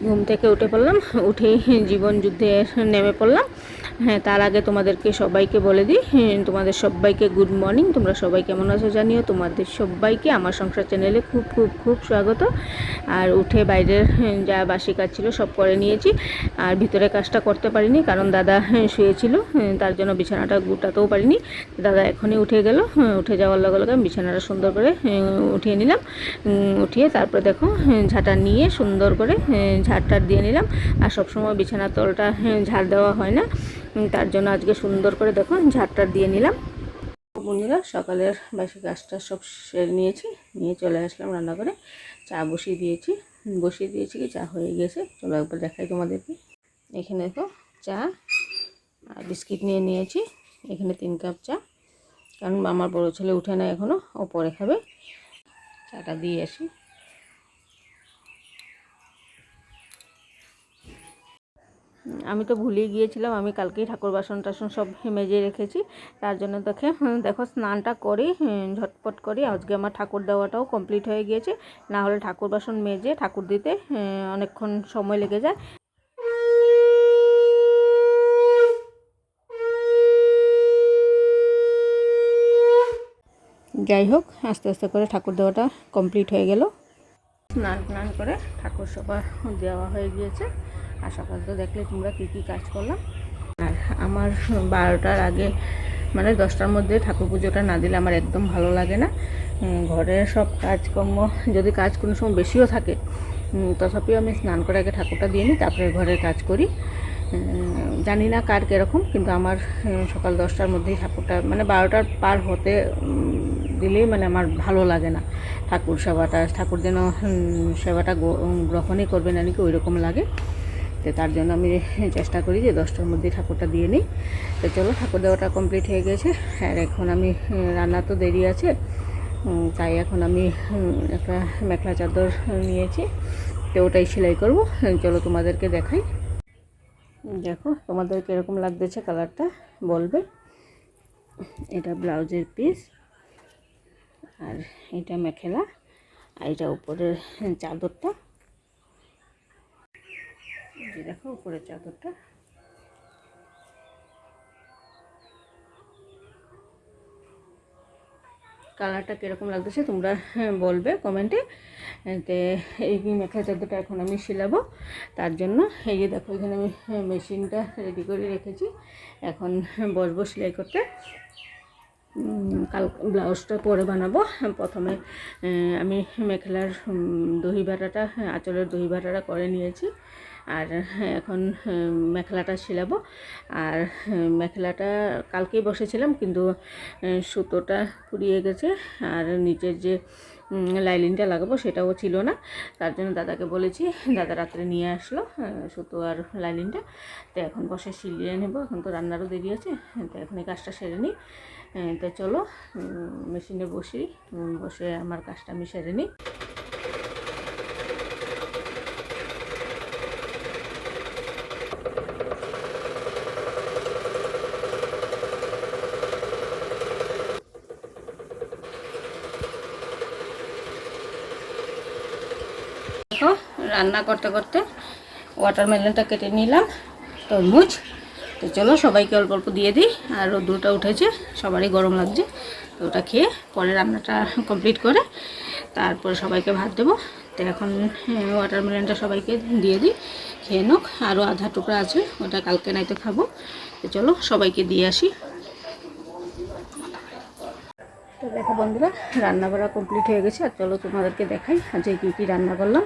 ঘুম থেকে উঠে পড়লাম উঠেই জীবন যুদ্ধে নেমে পড়লাম। হ্যাঁ তার আগে তোমাদেরকে সবাইকে বলে দিই হ্যাঁ, তোমাদের সবাইকে গুড মর্নিং তোমরা সবাই কেমন আছো জানিও তোমাদের সবাইকে আমার সংসার চ্যানেলে খুব খুব খুব স্বাগত। আর উঠে বাইরের হ্যাঁ, যা বাসি কাজ ছিল সব করে নিয়েছি আর ভিতরে কাজটা করতে পারিনি কারণ দাদা হ্যাঁ, শুয়েছিল তার জন্য বিছানাটা গুটাতেও পারিনি। দাদা এখনই উঠে গেল উঠে যাওয়ার লগে লগে আমি বিছানাটা সুন্দর করে উঠিয়ে নিলাম উঠিয়ে তারপরে দেখো ঝাঁটা নিয়ে সুন্দর করে ঝাড়টার দিয়ে নিলাম আর সবসময় বিছানার তলটা ঝাড় দেওয়া হয় না। তার জন্য আজকে সুন্দর করে দেখো ঝাড়টার দিয়ে নিলাম। বন্ধুরা, সকালের বাসি কাজটা সব সেরে নিয়েছি, নিয়ে চলে আসলাম রান্না করে চা বসিয়ে দিয়েছি বসিয়ে দিয়েছি কি চা হয়ে গেছে। চলো একবার দেখাই তোমাদেরকে। এখানে দেখো চা, আর বিস্কিট নিয়ে নিয়েছি, এখানে তিন কাপ চা। কারণ আমার বড়ো ছেলে উঠে না এখনও ও পরে খাবে। চাটা দিয়ে আসি। আমি তো ভুলেই গিয়েছিলাম, আমি কালকেই ঠাকুর বাসন টাসন সব মেজে রেখেছি। তার জন্য দেখে দেখো স্নানটা করি ঝটপট করি। আজকে আমার ঠাকুর দেওয়াটাও কমপ্লিট হয়ে গিয়েছে। না হলে ঠাকুর বাসন মেজে, ঠাকুর দিতে অনেকক্ষণ সময় লেগে যায়। যাই হোক, আস্তে আস্তে করে ঠাকুর দেওয়াটা কমপ্লিট হয়ে গেল। স্নান স্নান করে ঠাকুর সভা দেওয়া হয়ে গিয়েছে। আর সকাল তো দেখলে তোমরা কী কী কাজ করলাম আর আমার বারোটার আগে মানে দশটার মধ্যে ঠাকুর পুজোটা না দিলে আমার একদম ভালো লাগে না। ঘরের সব কাজকর্ম যদি কাজ কোনো সময় বেশিও থাকে তথাপিও আমি স্নান করে আগে ঠাকুরটা দিয়ে নিই, তারপরে ঘরের কাজ করি। জানি না কার কীরকম, কিন্তু আমার সকাল দশটার মধ্যেই ঠাকুরটা মানে বারোটার পার হতে দিলেই মানে আমার ভালো লাগে না। ঠাকুর সেবাটা, ঠাকুর যেন সেবাটা গ্রহণই করবে না, নাকি ওই রকম লাগে। তো তার জন্য আমি চেষ্টা করি যে দশটার মধ্যে ঠাকুরটা দিয়ে নিই। তো চলো ঠাকুর দেওয়াটা কমপ্লিট হয়ে গেছে। আর এখন আমি, রান্না তো দেরি আছে তাই এখন আমি একটা মেখলা চাদর নিয়েছি। তো ওটাই সেলাই করব। চলো তোমাদেরকে দেখাই। দেখো তোমাদের কীরকম লাগতেছে কালারটা, বলবে? এটা ব্লাউজের পিস, আর এটা মেখেলা, আর এটা উপরের চাদরটা। যে দেখো উপরের চাদরটা। কালারটা কীরকম লাগতেছে তোমরা বলবে কমেন্টে। তে এই মেখলা চাদরটা এখন আমি সিলাবো তার জন্য এই যে দেখো এখানে আমি মেশিনটা রেডি করে রেখেছি। এখন বসবো সেলাই করতে। কাল ব্লাউজটা পরে বানাবো। প্রথমে আমি মেখেলার দহি হ্যাঁ, আঁচলের দহি বাটাটা করে নিয়েছি। আর এখন মেখেলাটা সিলাবো আর মেখেলাটা কালকেই বসেছিলাম কিন্তু সুতোটা ফুরিয়ে গেছে। আর নিচের যে লাইলিনটা লাগাবো সেটাও ছিল না। তার জন্য দাদাকে বলেছি, দাদা রাত্রে নিয়ে আসলো সুতো আর লাইলিনটা তো এখন বসে সিলিয়ে নেব। এখন তো রান্নারও দেরি আছে। তো এখন এই কাজটা সেরে নিই। তো চলো মেশিনে বসি। বসে আমার কাজটা আমি সেরে নিই। দেখো, রান্না করতে করতে ওয়াটারমেলনটা কেটে নিলাম, তরমুজ। তো চলো সবাইকে অল্প অল্প দিয়ে দিই, আর রোদ্দুরটা উঠেছে, সবারই গরম লাগছে। তো ওটা খেয়ে পরে রান্নাটা কমপ্লিট করে তারপরে সবাইকে ভাত দেবো। তো এখন ওয়াটারমেলনটা সবাইকে দিয়ে দিই, খেয়ে নোক। আরও আধা টুকরা আছে, ওটা কালকে নাইতে খাব। তো চলো সবাইকে দিয়ে আসি। তো দেখো বন্ধুরা রান্না করা কমপ্লিট হয়ে গেছে। আর চলো তোমাদেরকে দেখাই আজকে কী কী রান্না করলাম।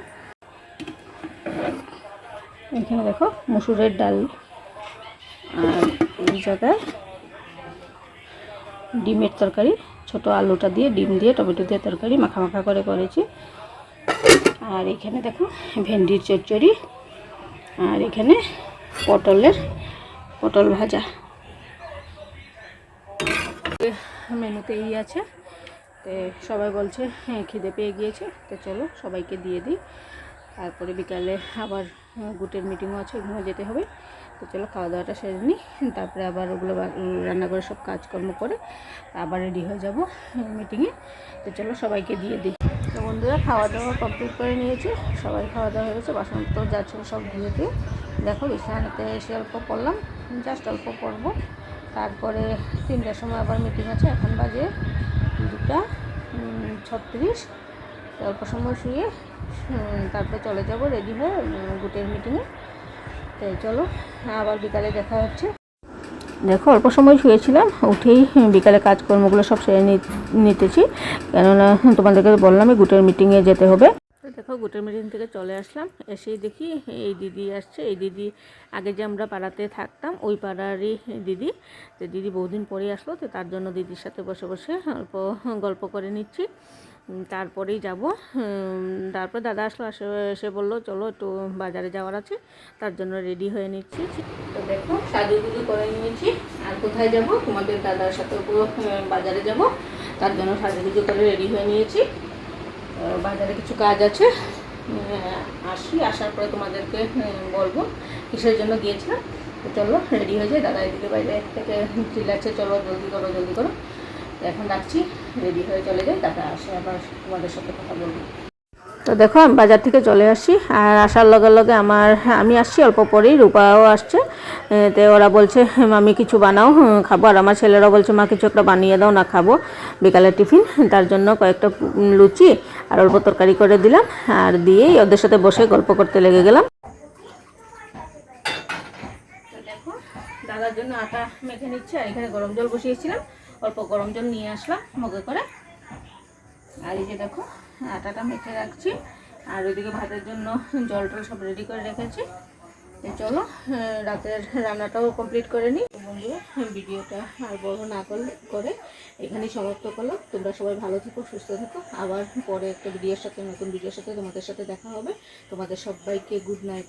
এখানে দেখো মুসুরের ডাল। আর এই জায়গায় ডিমের তরকারি, ছোট আলুটা দিয়ে, ডিম দিয়ে, টমেটো দিয়ে তরকারি মাখা মাখা করে করেছি। আর এখানে দেখো ভেন্ডির চচ্চড়ি। আর এখানে পটলের, পটল ভাজা। মেনুতে এই আছে। তো সবাই বলছে হ্যাঁ খিদে পেয়ে গিয়েছে। তো চলো সবাইকে দিয়ে দিই। তারপরে বিকালে আবার গুটের মিটিংও আছে ওখানে যেতে হবে। তো চলো খাওয়া দাওয়াটা সেরে নিই, তারপরে আবার ওগুলো রান্না করে সব কাজকর্ম করে আবার রেডি হয়ে যাব মিটিংয়ে তো চলো, সবাইকে দিয়ে দিই। তো বন্ধুরা খাওয়া দাওয়া কমপ্লিট করে নিয়েছি, সবাই খাওয়া দাওয়া হয়ে গেছে বাসন তো যা সব ধুয়ে দিয়ে দেখো, বিছানাতে এসে অল্প পড়লাম জাস্ট অল্প পড়ব। তারপরে তিনটার সময় আবার মিটিং আছে, এখন বাজে দুটা ছত্রিশ। অল্প সময় শুয়ে তারপরে চলে যাব রেডি হয়ে গুটের মিটিংয়ে তো চলো, আবার বিকালে দেখা হচ্ছে। দেখো, অল্প সময় শুয়েছিলাম, উঠেই বিকালে কাজকর্মগুলো সব সেরে নিতেছি। কেননা, তোমাদেরকে বললাম গুটের মিটিংয়ে যেতে হবে। দেখো, গুটের মিটিং থেকে চলে আসলাম। এসেই দেখি এই দিদি আসছে। এই দিদি, আগে যে আমরা পাড়াতে থাকতাম, ওই পাড়ারই দিদি। তো দিদি বহুদিন পরে আসলো, তো তার জন্য দিদির সাথে বসে বসে অল্প গল্প করে নিচ্ছি। তারপরেই যাব। তারপর দাদা আসলো, আসে, এসে বলল, চলো একটু বাজারে যাওয়ার আছে, তার জন্য রেডি হয়ে নিচ্ছি। তো দেখো, সাজুগুজু করে নিয়েছি, আর কোথায় যাব? তোমাদের দাদার সাথে পুরো বাজারে যাব, তার জন্য সাজুগুজু করে রেডি হয়ে নিয়েছি। বাজারে কিছু কাজ আছে আসি, আসার পরে তোমাদেরকে বলব, কিসের জন্য গিয়েছিলাম? তো চলো রেডি হয়ে যায় দাদা এদিকে বাইরে থেকে চিল্লাচ্ছে চলো জলদি করো জলদি করো। এখন রাখছি রেডি হয়ে চলে যাই দাদা আসে আবার তোমাদের সাথে কথা বলব। তো দেখো আমি বাজার থেকে চলে আসছি আর আসার লগে লগে আমার আমি আসছি অল্প পরেই রূপাও আসছে। তো ওরা বলছে আমি কিছু বানাও খাব। আর আমার ছেলেরা বলছে মা কিছু একটা বানিয়ে দাও না খাব। বিকালের টিফিন তার জন্য কয়েকটা লুচি আর অল্প তরকারি করে দিলাম। আর দিয়েই ওদের সাথে বসে গল্প করতে লেগে গেলাম। দেখো দাদার জন্য আটা মেখে নিচ্ছে আর এখানে গরম জল বসিয়েছিলাম। অল্প গরম জল নিয়ে আসলাম মগে করে। আর এই যে দেখো, আটাটা মেখে রাখছি। আর ওইদিকে ভাতের জন্য জল টল সব রেডি করে রেখেছি। চলো রাতের রান্নাটাও কমপ্লিট করে নিই। বন্ধুরা, ভিডিওটা আর বড় না করলে, করে এখানেই সমাপ্ত করলাম। তোমরা সবাই ভালো থেকো, সুস্থ থেকো। আবার পরে একটা ভিডিওর সাথে, নতুন ভিডিওর সাথে তোমাদের সাথে দেখা হবে। তোমাদের সবাইকে গুড নাইট